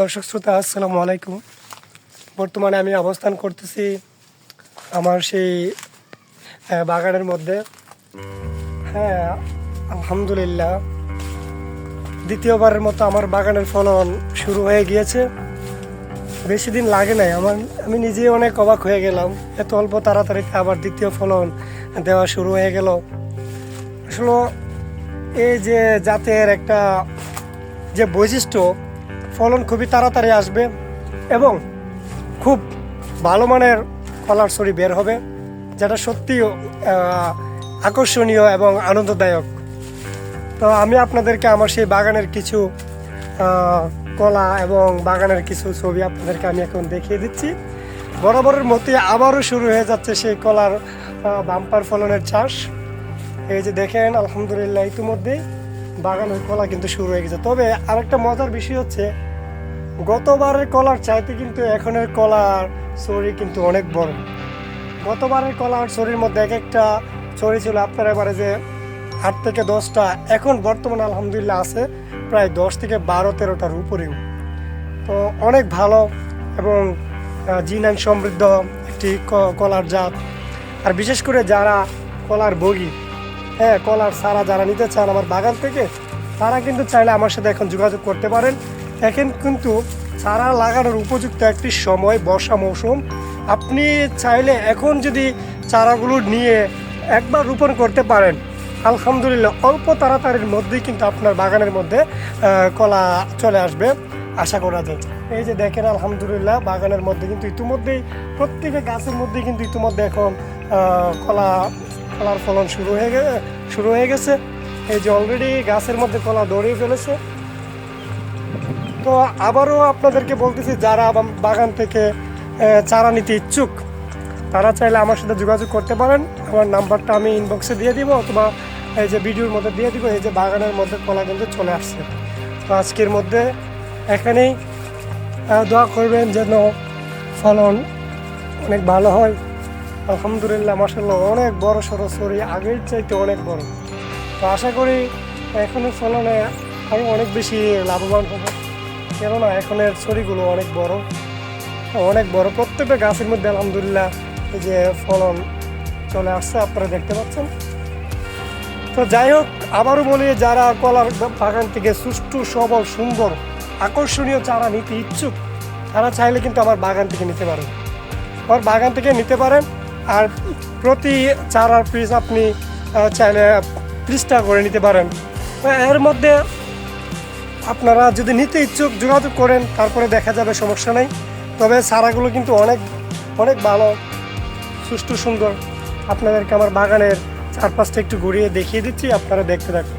দর্শক শ্রোতা, আসসালামু আলাইকুম। বর্তমানে আমি অবস্থান করতেছি আমার সেই বাগানের মধ্যে। হ্যাঁ আলহামদুলিল্লাহ। দ্বিতীয়বারের মতো আমার বাগানের ফলন শুরু হয়ে গিয়েছে। বেশি দিন লাগে নাই, আমার, আমি নিজেই অনেক অবাক হয়ে গেলাম। এত অল্প তাড়াতাড়িতে আবার দ্বিতীয় ফলন দেওয়া শুরু হয়ে গেল। আসলে এই যে জাতের একটা যে বৈশিষ্ট্য ফলন খুবই তাড়াতাড়ি আসবে এবং খুব ভালো মানের কলার ছড়ি বের হবে, যেটা সত্যি আকর্ষণীয় এবং আনন্দদায়ক। তো আমি আপনাদেরকে আমার সেই বাগানের কিছু কলা এবং বাগানের কিছু ছবি আপনাদেরকে আমি এখন দেখিয়ে দিচ্ছি। বরাবরের মতোই আবারও শুরু হয়ে যাচ্ছে সেই কলার বাম্পার ফলনের চাষ। এই যে দেখেন, আলহামদুলিল্লাহ, ইতিমধ্যেই। বাগানের কলা কিন্তু শুরু হয়ে গেছে। তবে আরেকটা মজার বিষয় হচ্ছে, গতবারের কলার চাইতে কিন্তু এখনের কলার ছড়ি কিন্তু অনেক বড়। গতবারের কলার ছড়ির মধ্যে এক একটা ছড়ি ছিল আপনার এবারে যে আট থেকে দশটা, এখন বর্তমানে আলহামদুলিল্লাহ আছে প্রায় দশ থেকে বারো, তেরোটার উপরেও। তো অনেক ভালো এবং জিনান সমৃদ্ধ একটি কলার জাত। আর বিশেষ করে যারা কলার বগি হ্যাঁ কলার সারা যারা নিতে চান আমার বাগান থেকে, তারা কিন্তু চাইলে আমার সাথে এখন যোগাযোগ করতে পারেন। এখন কিন্তু চারা লাগানোর উপযুক্ত একটি সময়, বর্ষা মৌসুম। আপনি চাইলে এখন যদি চারাগুলো নিয়ে একবার রোপণ করতে পারেন, আলহামদুলিল্লাহ অল্প তাড়াতাড়ির মধ্যেই কিন্তু আপনার বাগানের মধ্যে কলা চলে আসবে, আশা করা যায়। এই যে দেখেন, আলহামদুলিল্লাহ বাগানের মধ্যে কিন্তু ইতিমধ্যেই, প্রত্যেকটা গাছের মধ্যে কিন্তু ইতিমধ্যে এখন কলা কলার ফলন শুরু হয়ে গেছে শুরু হয়ে গেছে। এই যে অলরেডি গাছের মধ্যে কলা দৌড়িয়ে ফেলেছে। তো আবারও আপনাদেরকে বলতেছি, যারা বাগান থেকে চারা নিতে ইচ্ছুক, তারা চাইলে আমার সাথে যোগাযোগ করতে পারেন। আমার নাম্বারটা আমি ইনবক্সে দিয়ে দিব অথবা এই যে ভিডিওর মধ্যে দিয়ে দিব, এই যে বাগানের মধ্যে কলা কিন্তু চলে আসছে। তো আজকের মধ্যে এখানেই দোয়া করবেন যেন ফলন অনেক ভালো হয়। আলহামদুলিল্লাহ মাসাল্লাহ অনেক বড় সড়ো সরি আগের চাইতে অনেক বড়। তো আশা করি এখনের ফলনে আমি অনেক বেশি লাভবান হব। কেননা এখনের ছড়িগুলো অনেক বড়। অনেক বড়, প্রত্যেকটা গাছের মধ্যে আলহামদুলিল্লাহ এই যে ফলন চলে আসছে, আপনারা দেখতে পাচ্ছেন। তো যাই হোক, আবারও বলি, যারা কলার বাগান থেকে সুষ্ঠু, সবল, সুন্দর, আকর্ষণীয় চারা নিতে ইচ্ছুক, তারা চাইলে কিন্তু আমার বাগান থেকে নিতে পারেন। আমার বাগান থেকে নিতে পারেন। আর প্রতি চারার পিস আপনি চাইলে টাকা করে নিতে পারেন। এর মধ্যে আপনারা যদি নিতে ইচ্ছুক যোগাযোগ করেন, তারপরে দেখা যাবে, সমস্যা নেই। তবে চারাগুলো কিন্তু অনেক অনেক ভালো, সুষ্ঠু, সুন্দর। আপনাদেরকে আমার বাগানের চারপাশটা একটু ঘুরিয়ে দেখিয়ে দিচ্ছি, আপনারা দেখতে থাকুন।